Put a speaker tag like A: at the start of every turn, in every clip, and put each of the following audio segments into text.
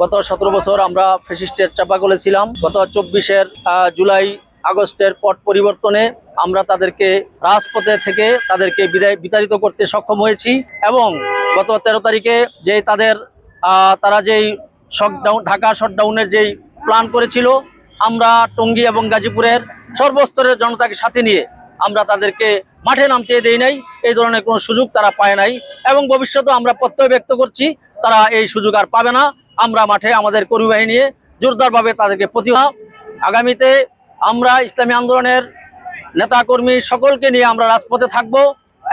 A: গত সতেরো বছর আমরা ফেসিস্টের চাপা ছিলাম। গত চব্বিশের জুলাই আগস্টের পট পরিবর্তনে আমরা তাদেরকে রাজপথে থেকে তাদেরকে বিদায় বিতাড়িত করতে সক্ষম হয়েছি এবং গত তেরো তারিখে যে তাদের তারা যেই শটডাউন ঢাকা শটডাউনের যেই প্ল্যান করেছিল, আমরা টঙ্গী এবং গাজীপুরের সর্বস্তরের জনতাকে সাথে নিয়ে আমরা তাদেরকে মাঠে নামতে দেই নাই। এই ধরনের কোনো সুযোগ তারা পায় নাই এবং ভবিষ্যতে আমরা প্রত্যয় ব্যক্ত করছি, তারা এই সুযোগ আর পাবে না। আমরা মাঠে আমাদের কর্মী বাহিনী নিয়ে জোরদারভাবে তাদেরকে প্রতিভা, আগামীতে আমরা ইসলামী আন্দোলনের নেতাকর্মী সকলকে নিয়ে আমরা রাজপথে থাকব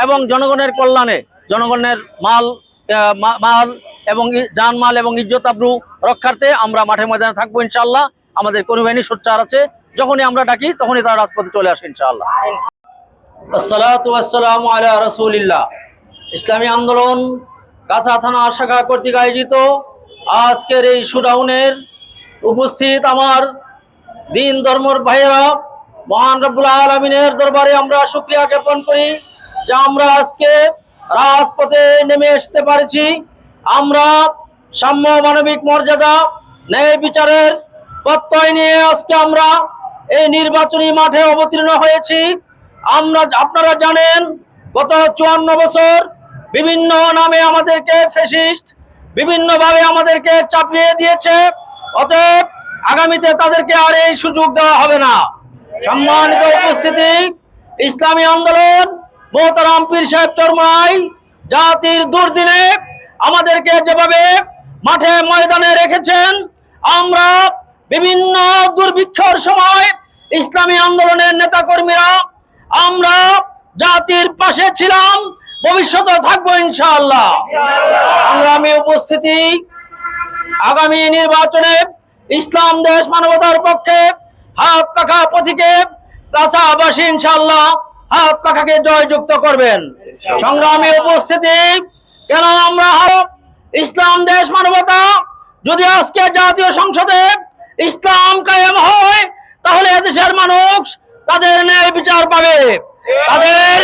A: এবং জনগণের কল্যাণে, জনগণের মাল মাল এবং জানমাল এবং ইজ্জত আব্রু রক্ষার্থে আমরা মাঠে ময়দানে থাকব ইনশাল্লাহ আমাদের কর্মী বাহিনী সোচ্চার আছে। যখনই আমরা ডাকি, তখনই তারা রাজপথে চলে আসে ইনশাআল্লাহ। আসসালাতু ওয়াসসালামু আলা রাসূলিল্লাহ। ইসলামী আন্দোলন কাছা থানা শাখা কর্তৃক আয়োজিত আজকের এই শুডাউনের উপস্থিত আমার দিন ধর্মর ভাইয়েরা, মহান রব্বুল আলমিনের দরবারে আমরা শুক্রিয়া জ্ঞাপন করি যে আমরা আজকে রাজপথে নেমে আসতে পারছি। আমরা সাম্য মানবিক মর্যাদা, ন্যায় বিচারের প্রত্যয় নিয়ে আজকে আমরা এই নির্বাচনী মাঠে অবতীর্ণ হয়েছি। আমরা আপনারা জানেন, গত চুয়ান্ন বছর বিভিন্ন নামে আমাদেরকে ফেসিস্ট বিভিন্নভাবে আমাদেরকে চাপিয়ে দিয়েছে, অতএব আগামীতে তাদেরকে আর এই সুযোগ দেওয়া হবে না। সম্মানিত উপস্থিতি, ইসলামী আন্দোলন, মোহতারাম পীর সাহেব চরমাই, জাতির দুর্দিনে আমাদেরকে যেভাবে মাঠে ময়দানে রেখেছেন, আমরা বিভিন্ন দুর্ভিক্ষর সময় ইসলামী আন্দোলনের নেতাকর্মীরা আমরা জাতির পাশে ছিলাম ভবিষ্যতে থাকব ইনশাআল্লাহ। সংগ্রামী উপস্থিতি আগামী নির্বাচনে ইসলাম দেশ মানবতার পক্ষে হাত পাখা পথিকে কাছাবাসী ইনশাআল্লাহ হাত পাখাকে জয়যুক্ত করবেন। সংগ্রামী উপস্থিতি কেন আমরা ইসলাম দেশ মানবতা যদি আজকে জাতীয় সংসদে ইসলাম কায়েম হয় তাহলে এদেশের মানুষ তাদের ন্যায় বিচার পাবে, তাদের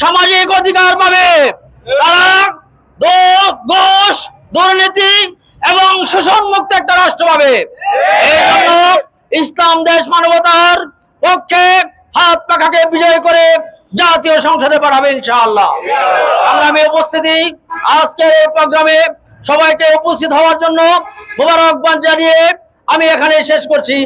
A: সামাজিক অধিকার পাবে। তারা ঘোষ দুর্নীতি এবং শোষণ মুক্ত একটা রাষ্ট্র পাবে। এই জন্য ইসলাম দেশ মানবতার পক্ষে হাত পাখাকে বিজয় করে জাতীয় সংসদে পাঠাবে ইনশাআল্লাহ। সংগ্রামী উপস্থিতি আজকের এই প্রোগ্রামে সবাইকে উপস্থিত হওয়ার জন্য মোবারকবাদ জানিয়ে আমি এখানে শেষ করছি।